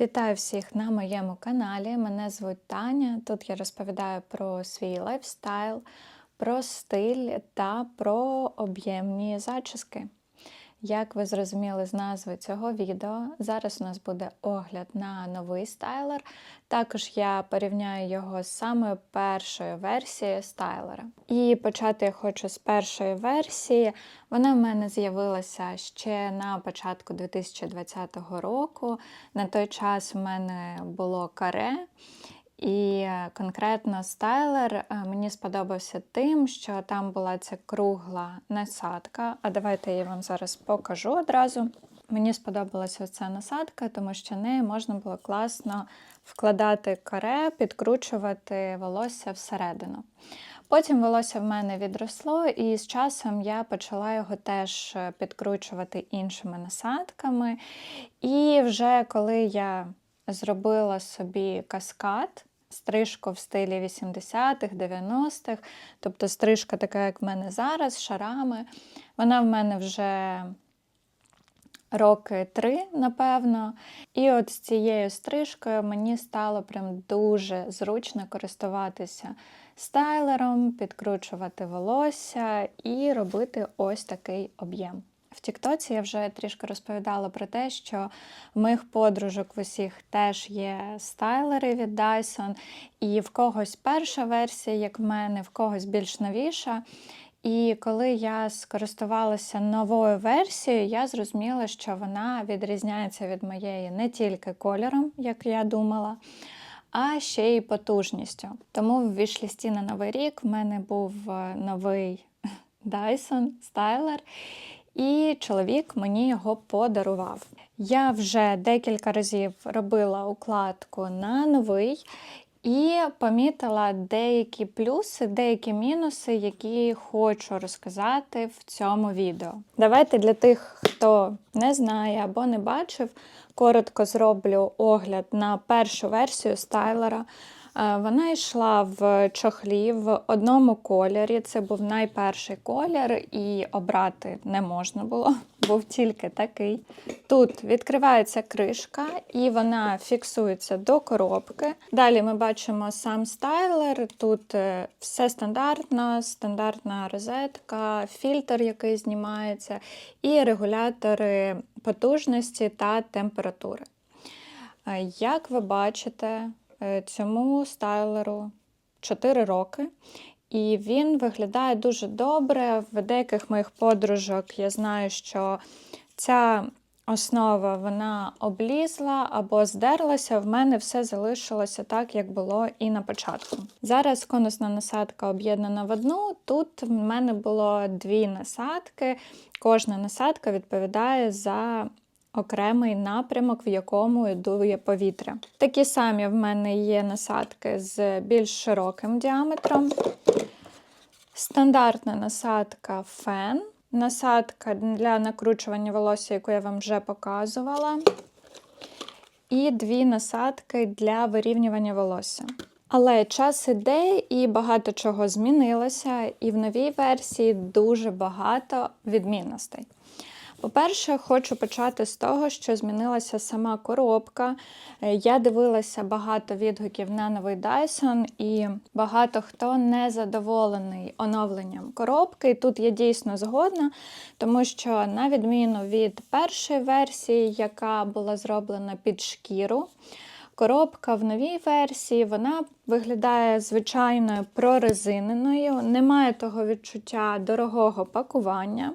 Вітаю всіх на моєму каналі. Мене звуть Таня. Тут я розповідаю про свій лайфстайл, про стиль та про об'ємні зачіски. Як ви зрозуміли з назви цього відео, зараз у нас буде огляд на новий стайлер. Також я порівняю його з самою першою версією стайлера. І почати я хочу з першої версії. Вона в мене з'явилася ще на початку 2020 року. На той час в мене було каре. І конкретно стайлер е, мені сподобався тим, що там була ця кругла насадка. А давайте я вам зараз покажу одразу. Мені сподобалася ця насадка, тому що нею можна було класно вкладати каре, підкручувати волосся всередину. Потім волосся в мене відросло, і з часом я почала його теж підкручувати іншими насадками. І вже коли я зробила собі каскад, стрижку в стилі 80-х, 90-х, тобто стрижка така, як в мене зараз, з шарами. Вона в мене вже роки три, напевно. І от з цією стрижкою мені стало прям дуже зручно користуватися стайлером, підкручувати волосся і робити ось такий об'єм. В Тіктоці я вже трішки розповідала про те, що в моїх подружок в усіх теж є стайлери від Dyson, і в когось перша версія, як в мене, в когось більш новіша. І коли я скористувалася новою версією, я зрозуміла, що вона відрізняється від моєї не тільки кольором, як я думала, а ще й потужністю. Тому в вішлісті на новий рік в мене був е, новий Dyson стайлер і чоловік мені його подарував. Я вже декілька разів робила укладку на новий. І помітила деякі плюси, деякі мінуси, які хочу розказати в цьому відео. Давайте для тих, хто не знає або не бачив, коротко зроблю огляд на першу версію стайлера. Е, вона йшла в чохлі в одному кольорі. Це був найперший колір, і обрати не можна було, був тільки такий. Тут відкривається кришка, і вона фіксується до коробки. Далі ми бачимо сам стайлер. Тут е, все стандартно, стандартна розетка, фільтр, який знімається, і регулятори потужності та температури. Е, як ви бачите, цьому стайлеру 4 роки. І він виглядає дуже добре. В деяких моїх подружок я знаю, що ця основа вона облізла або здерлася. В мене все залишилося так, як було і на початку. Зараз конусна насадка об'єднана в одну. Тут в мене було дві насадки. Кожна насадка відповідає за окремий напрямок, в якому дує повітря. Такі самі в мене є насадки з більш широким діаметром. Стандартна насадка фен. Насадка для накручування волосся, яку я вам вже показувала. І дві насадки для вирівнювання волосся. Але час іде і багато чого змінилося, і в новій версії дуже багато відмінностей. По-перше, хочу почати з того, що змінилася сама коробка. Е, я дивилася багато відгуків на новий Dyson, і багато хто не задоволений оновленням коробки. І тут я дійсно згодна, тому що, на відміну від першої версії, яка була зроблена під шкіру, Коробка в новій версії вона виглядає звичайною прорезиненою, немає того відчуття дорогого пакування.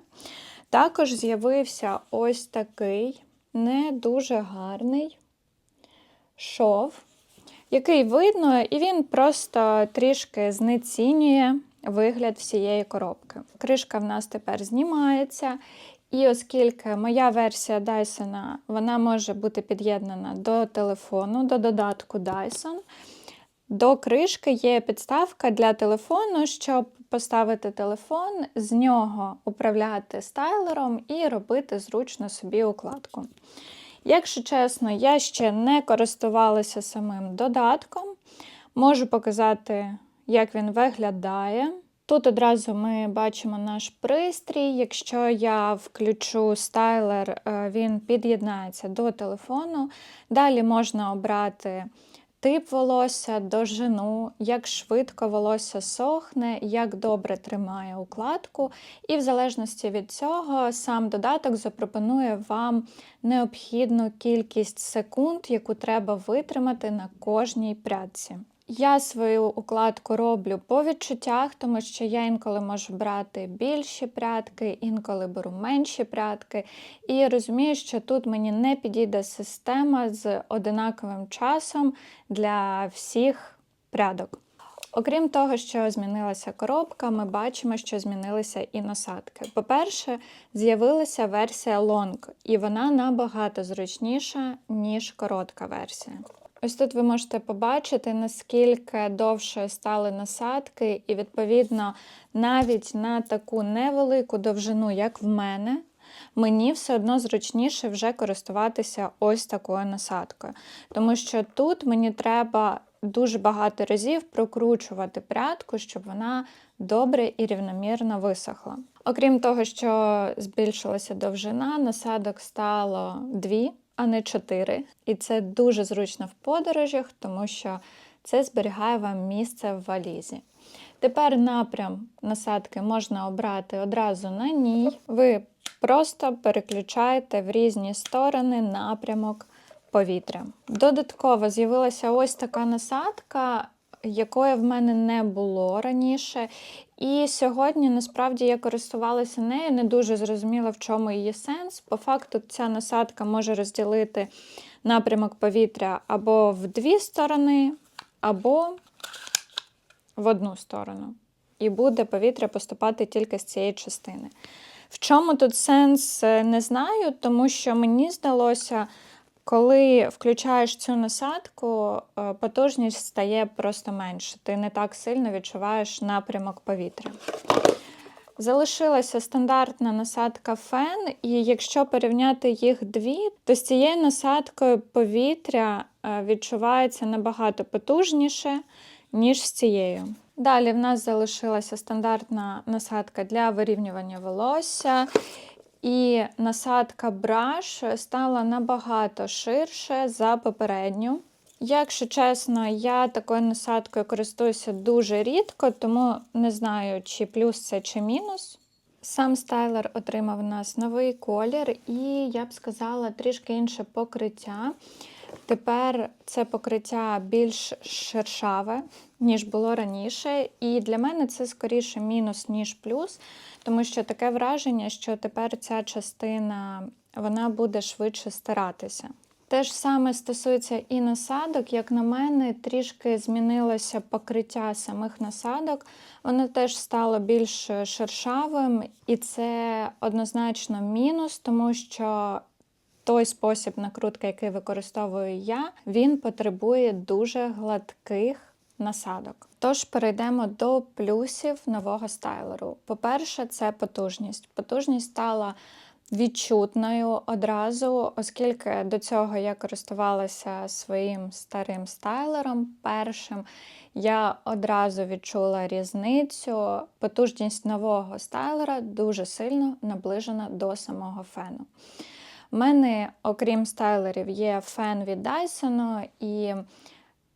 Також з'явився ось такий не дуже гарний шов, який видно, і він просто трішки знецінює вигляд всієї коробки. Кришка в нас тепер знімається. І оскільки моя версія Dyson вона може бути під'єднана до телефону, до додатку Dyson, до кришки є підставка для телефону, щоб поставити телефон, з нього управляти стайлером і робити зручно собі укладку. Якщо чесно, я ще не користувалася самим додатком, можу показати, як він виглядає. Тут одразу ми бачимо наш пристрій. Якщо я включу стайлер, е, він під'єднається до телефону. Далі можна обрати тип волосся, довжину, як швидко волосся сохне, як добре тримає укладку. І в залежності від цього сам додаток запропонує вам необхідну кількість секунд, яку треба витримати на кожній прядці. Я свою укладку роблю по відчуттях, тому що я інколи можу брати більші прядки, інколи беру менші прядки. І розумію, що тут мені не підійде система з одинаковим часом для всіх прядок. Окрім того, що змінилася коробка, ми бачимо, що змінилися і насадки. По-перше, з'явилася версія Long, і вона набагато зручніша, ніж коротка версія. Ось тут ви можете побачити, наскільки довше стали насадки, і, відповідно, навіть на таку невелику довжину, як в мене, мені все одно зручніше вже користуватися ось такою насадкою. Тому що тут мені треба дуже багато разів прокручувати прядку, щоб вона добре і рівномірно висохла. Окрім того, що збільшилася довжина, насадок стало дві а не 4. І це дуже зручно в подорожах, тому що це зберігає вам місце в валізі. Тепер напрям насадки можна обрати одразу на ній. Ви просто переключаєте в різні сторони напрямок повітря. Додатково з'явилася ось така насадка, якої в мене не було раніше. І сьогодні насправді я користувалася нею, не дуже зрозуміла, в чому її сенс. По факту, ця насадка може розділити напрямок повітря або в дві сторони, або в одну сторону. І буде повітря поступати тільки з цієї частини. В чому тут сенс, е, не знаю, тому що мені здалося. Коли включаєш цю насадку, е, потужність стає просто менше. Ти не так сильно відчуваєш напрямок повітря. Залишилася стандартна насадка фен, і якщо порівняти їх дві, то з цією насадкою повітря е, відчувається набагато потужніше, ніж з цією. Далі в нас залишилася стандартна насадка для вирівнювання волосся. І насадка браш стала набагато ширше за попередню. Якщо чесно, я такою насадкою користуюся дуже рідко, тому не знаю, чи плюс це чи мінус. Сам стайлер отримав у нас новий колір, і я б сказала трішки інше покриття. Тепер це покриття більш шершаве, ніж було раніше. І для мене це скоріше мінус, ніж плюс, тому що таке враження, що тепер ця частина вона буде швидше старатися. Те ж саме стосується і насадок, як на мене, трішки змінилося покриття самих насадок, воно теж стало більш шершавим, і це однозначно мінус, тому що той спосіб накрутки, який використовую я, він потребує дуже гладких насадок. Тож перейдемо до плюсів нового стайлеру. По-перше, це потужність. Потужність стала відчутною одразу, оскільки до цього я користувалася своїм старим стайлером першим. Я одразу відчула різницю. Потужність нового стайлера дуже сильно наближена до самого фену. У мене, окрім стайлерів, є фен від Dyson, і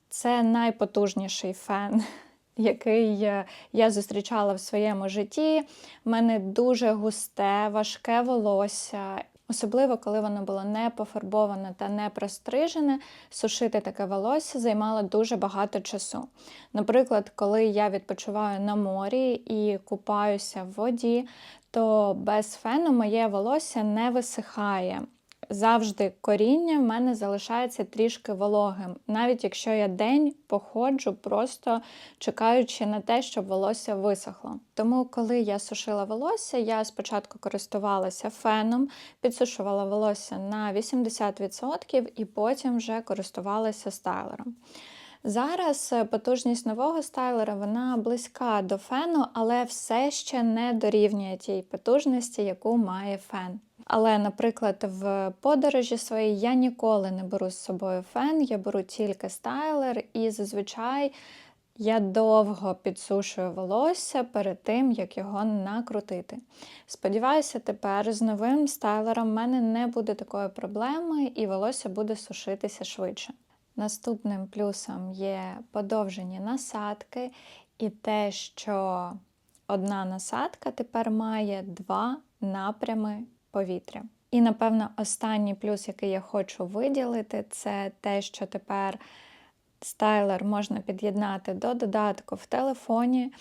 це найпотужніший фен, який я зустрічала в своєму житті. У мене дуже густе, важке волосся. Особливо, коли воно було не пофарбоване та не прострижене, сушити таке волосся займало дуже багато часу. Наприклад, коли я відпочиваю на морі і купаюся в воді, то без фену моє волосся не висихає. Завжди коріння в мене залишається трішки вологим, навіть якщо я день походжу, просто чекаючи на те, щоб волосся висохло. Тому, коли я сушила волосся, я спочатку користувалася феном, підсушувала волосся на 80% і потім вже користувалася стайлером. Зараз е, потужність нового стайлера вона близька до фену, але все ще не дорівнює тій потужності, яку має фен. Але, наприклад, в подорожі своїй я ніколи не беру з собою фен, я беру тільки стайлер, і зазвичай Я довго підсушую волосся перед тим, як його накрутити. Сподіваюся, тепер з новим стайлером в мене не буде такої проблеми і волосся буде сушитися швидше. Наступним плюсом є подовжені насадки і те, що одна насадка тепер має два напрями повітря. І, напевно, останній плюс, який я хочу виділити, це те, що тепер стайлер можна під'єднати до додатку в телефоні.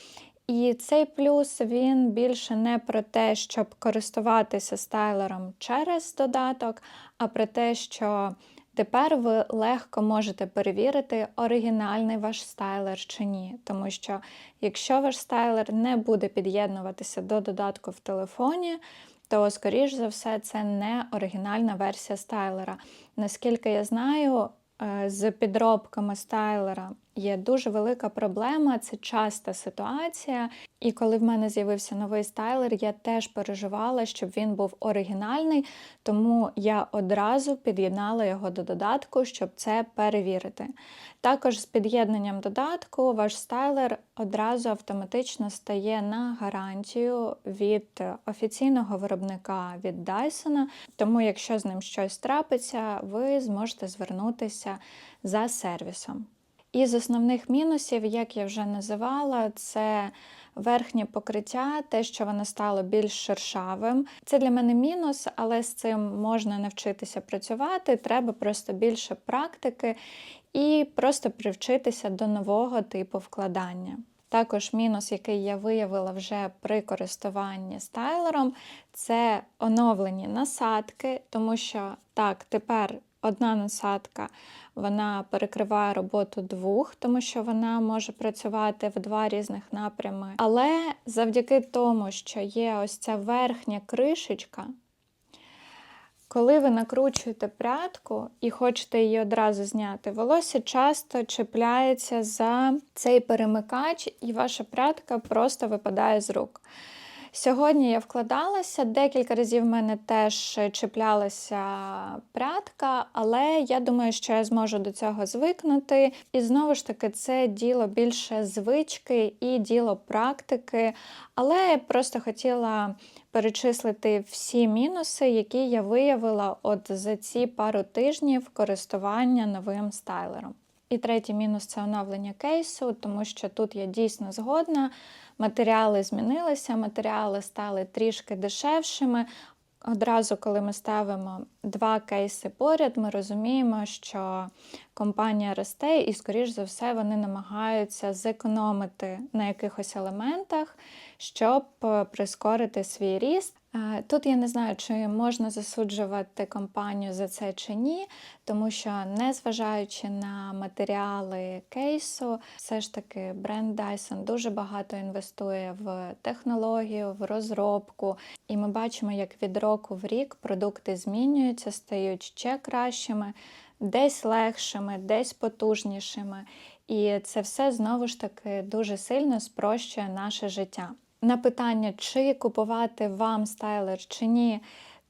І цей плюс він більше не про те, щоб користуватися стайлером через додаток, а про те, що тепер ви легко можете перевірити, оригінальний ваш стайлер чи ні. Тому що якщо ваш стайлер не буде під'єднуватися до додатку в телефоні, то, скоріш за все, це не оригінальна версія стайлера. Наскільки я знаю, е, з підробками стайлера є дуже велика проблема, це часта ситуація. І коли в мене з'явився новий стайлер, я теж переживала, щоб він був оригінальний, тому я одразу під'єднала його до додатку, щоб це перевірити. Також з під'єднанням додатку ваш стайлер одразу автоматично стає на гарантію від офіційного виробника від Dyson, тому якщо з ним щось трапиться, ви зможете звернутися за сервісом. Із основних мінусів, як я вже називала, це верхнє покриття, те, що воно стало більш шершавим. Це для мене мінус, але з цим можна навчитися працювати. Треба просто більше практики і просто привчитися до нового типу вкладання. Також мінус, який я виявила вже при користуванні стайлером, це оновлені насадки, тому що так, тепер одна насадка вона перекриває роботу двох, тому що вона може працювати в два різних напрями. Але завдяки тому, що є ось ця верхня кришечка, коли ви накручуєте прядку і хочете її одразу зняти, волосся часто чіпляється за цей перемикач, і ваша прядка просто випадає з рук. Сьогодні я вкладалася, декілька разів в мене теж чіплялася прядка, але я думаю, що я зможу до цього звикнути. І знову ж таки, це діло більше звички і діло практики. Але я просто хотіла перечислити всі мінуси, які я виявила от за ці пару тижнів користування новим стайлером. І третій мінус це оновлення кейсу, тому що тут я дійсно згодна. Матеріали змінилися, матеріали стали трішки дешевшими. Одразу, коли ми ставимо два кейси поряд, ми розуміємо, що компанія росте, і, скоріш за все, вони намагаються зекономити на якихось елементах, щоб прискорити свій ріст. Тут я не знаю, чи можна засуджувати компанію за це чи ні, тому що, незважаючи на матеріали кейсу, все ж таки бренд Dyson дуже багато інвестує в технологію, в розробку, і ми бачимо, як від року в рік продукти змінюються, стають ще кращими, десь легшими, десь потужнішими. І це все знову ж таки дуже сильно спрощує наше життя. На питання, чи купувати вам стайлер чи ні,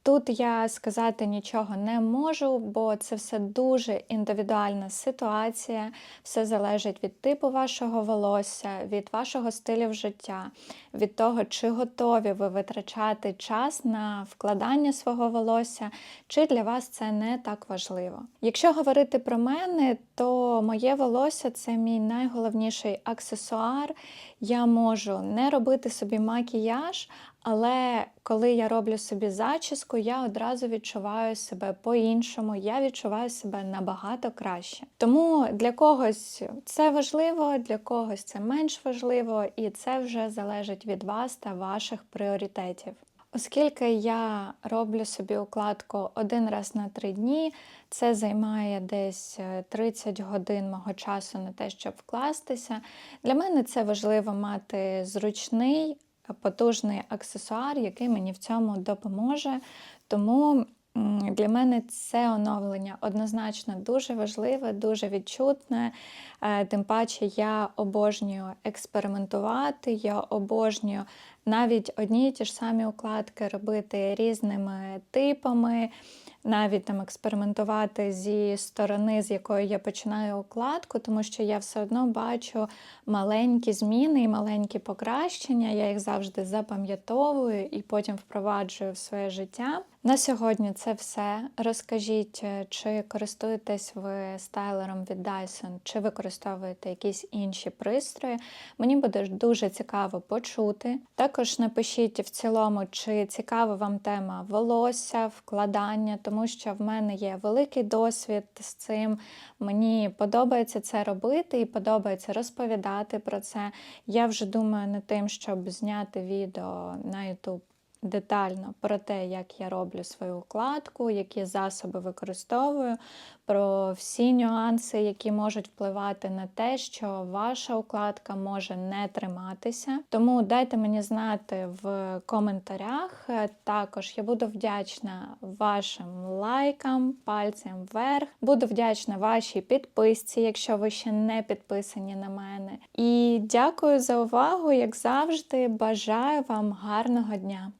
тут я сказати нічого не можу, бо це все дуже індивідуальна ситуація, все залежить від типу вашого волосся, від вашого стилю життя, від того, чи готові ви витрачати час на вкладання свого волосся, чи для вас це не так важливо. Якщо говорити про мене, то моє волосся це мій найголовніший аксесуар. Я можу не робити собі макіяж, але коли я роблю собі зачіску, я одразу відчуваю себе по-іншому, я відчуваю себе набагато краще. Тому для когось це важливо, для когось це менш важливо, і це вже залежить від вас та ваших пріоритетів. Оскільки я роблю собі укладку один раз на три дні, це займає десь 30 е, годин мого часу на те, щоб вкластися. Для мене це важливо мати зручний, потужний аксесуар, який мені в цьому допоможе. Тому для мене це оновлення однозначно дуже важливе, дуже відчутне. Е, тим паче я обожнюю експериментувати, я обожнюю навіть одні й ті ж самі укладки робити різними типами. Навіть там експериментувати зі сторони, з якої я починаю укладку, тому що я все одно бачу маленькі зміни і маленькі покращення. Я їх завжди запам'ятовую і потім впроваджую в своє життя. На сьогодні це все. Розкажіть, е, чи користуєтесь ви стайлером від Dyson, чи використовуєте якісь інші пристрої. Мені буде дуже цікаво почути. Також напишіть в цілому, чи цікава вам тема волосся, вкладання, тому що в мене є великий досвід з цим. Мені подобається це робити і подобається розповідати про це. Я вже думаю над тим, щоб зняти відео на YouTube детально про те, як я роблю свою укладку, які засоби використовую, про всі нюанси, які можуть впливати на те, що ваша укладка може не триматися. Тому дайте мені знати в коментарях. Також я буду вдячна вашим лайкам, пальцям вверх. Буду вдячна вашій підписці, якщо ви ще не підписані на мене. І дякую за увагу, як завжди. Бажаю вам гарного дня!